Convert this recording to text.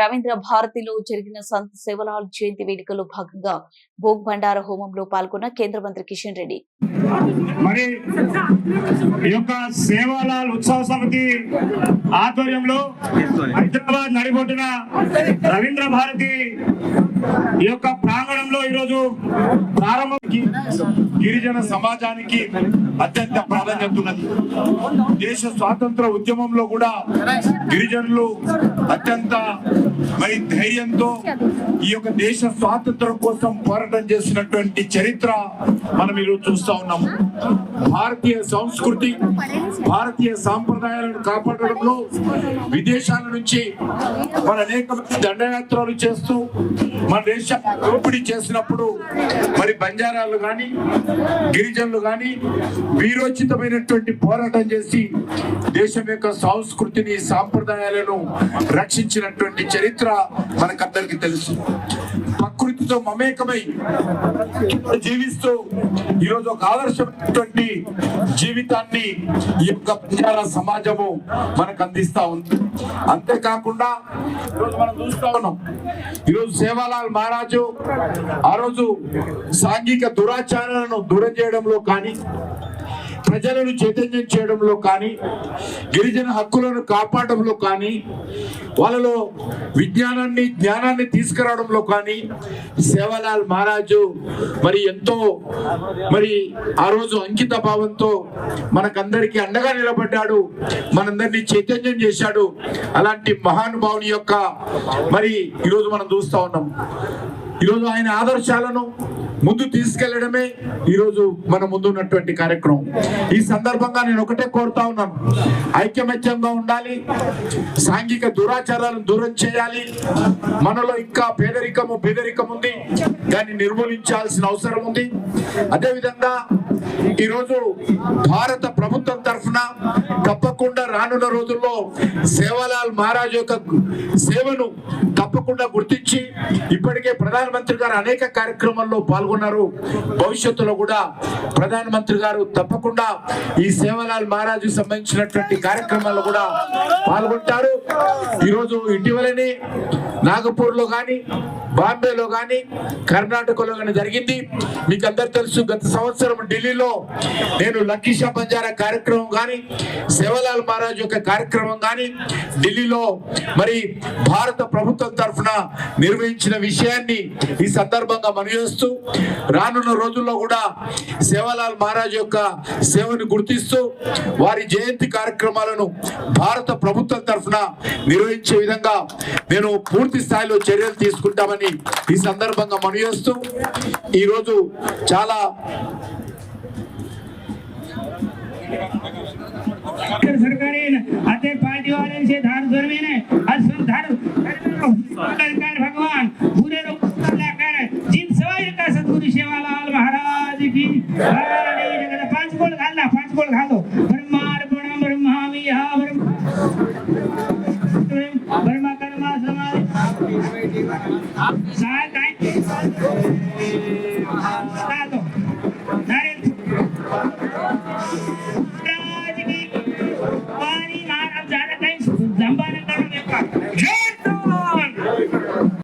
రవీంద్ర భారతిలో జరిగిన సంత్ సేవలాల్ జయంతి వేడుకలో భాగంగా భోగ్ భండార హోమంలో పాల్గొన్న కేంద్ర మంత్రి కిషన్ రెడ్డి. మరి ఈ యొక్క సేవాలాల్ ఉత్సవ సమితి ఆధ్వర్యంలో హైదరాబాద్ నడిబొడ్డున రవీంద్ర భారతి ఈ యొక్క ప్రాంగణంలో ఈరోజు ప్రారంభం గిరిజన సమాజానికి అత్యంత ప్రాధాన్యత ఉన్నది. దేశ స్వాతంత్ర ఉద్యమంలో కూడా గిరిజనులు అత్యంత మరి ధైర్యంతో ఈ యొక్క దేశ స్వాతంత్రం కోసం పోరాటం చేసినటువంటి చరిత్ర మనం ఈరోజు చూస్తా ఉన్నాము. భారతీయ సంస్కృతి భారతీయ సాంప్రదాయాలను కాపాడడంలో విదేశాల నుంచి మన అనేక దండయాత్రలు చేస్తూ మన దేశ దోపిడీ చేసినప్పుడు మరి బంజారాలు కానీ గిరిజనులు కానీ వీరోచితమైనటువంటి పోరాటం చేసి దేశం యొక్క సంస్కృతిని సాంప్రదాయాలను రక్షించినటువంటి చరిత్ర మనకందరికి తెలుసు. ప్రకృతితో మమేకమై జీవిస్తూ ఈరోజు ఒక ఆదర్శమైనటువంటి జీవితాన్ని ఈ యొక్క బంజారా సమాజము మనకు అందిస్తా ఉంది. అంతేకాకుండా ఈరోజు మనం చూస్తా ఉన్నాం. ఈరోజు సేవాలాల్ మహారాజు ఆ రోజు సాంఘిక దురాచారాలను దూరం చేయడంలో కానీ ప్రజలను చైతన్యం చేయడంలో కానీ గిరిజన హక్కులను కాపాడడంలో కానీ వాళ్ళలో విజ్ఞానాన్ని జ్ఞానాన్ని తీసుకురావడంలో కానీ సేవలాల్ మహారాజు మరి ఎంతో మరి ఆ రోజు అంకిత భావంతో మనకందరికీ అండగా నిలబడ్డాడు మనందరినీ చైతన్యం చేశాడు. అలాంటి మహానుభావుని యొక్క మరి ఈరోజు మనం చూస్తూ ఉన్నాం. ఈరోజు ఆయన ఆదర్శాలను ముందు తీసుకెళ్ళడమే ఈరోజు మన ముందు ఉన్నటువంటి కార్యక్రమం. ఈ సందర్భంగా నేను ఒకటే కోరుతా ఉన్నాను. ఐక్యమత్యంగా ఉండాలి. సాంఘిక దురాచారాలను దూరం చేయాలి. మనలో ఇంకా పేదరికము పేదరికం ఉంది. దాన్ని నిర్మూలించాల్సిన అవసరం ఉంది. అదేవిధంగా ఈరోజు భారత ప్రభుత్వం తరఫున తప్పకుండా రానున్న రోజుల్లో సేవలాల్ మహారాజ్ యొక్క సేవను తప్పకుండా గుర్తించి ఇప్పటికే ప్రధానమంత్రి గారు అనేక కార్యక్రమాల్లో పాల్గొన్నారు భవిష్యత్తులో కూడా ప్రధానమంత్రి గారు తప్పకుండా ఈ సేవలాల్ మహారాజు సంబంధించినటువంటి కార్యక్రమాల్లో కూడా పాల్గొంటారు. ఈరోజు ఇటీవలని నాగపూర్లో బాంబేలో కానీ కర్ణాటకలో కానీ జరిగింది. మీకు అందరు తెలుసు గత సంవత్సరం ఢిల్లీలో నేను లక్కీషా బంజారా కార్యక్రమం కానీ సేవలాల్ మహారాజ్ యొక్క కార్యక్రమం కానీ ఢిల్లీలో మరి భారత ప్రభుత్వం తరఫున నిర్వహించిన విషయాన్ని ఈ సందర్భంగా మనయోస్తూ రానున్న రోజుల్లో కూడా సేవలాల్ మహారాజ్ యొక్క సేవను గుర్తిస్తూ వారి జయంతి కార్యక్రమాలను భారత ప్రభుత్వం తరఫున నిర్వహించే విధంగా నేను పూర్తి స్థాయిలో చర్యలు తీసుకుంటామని ఈ సందర్భంగా మనయోస్తూ ఈరోజు చాలా सरकारी अतः पार्टी वाले से धार धर्मी 来来。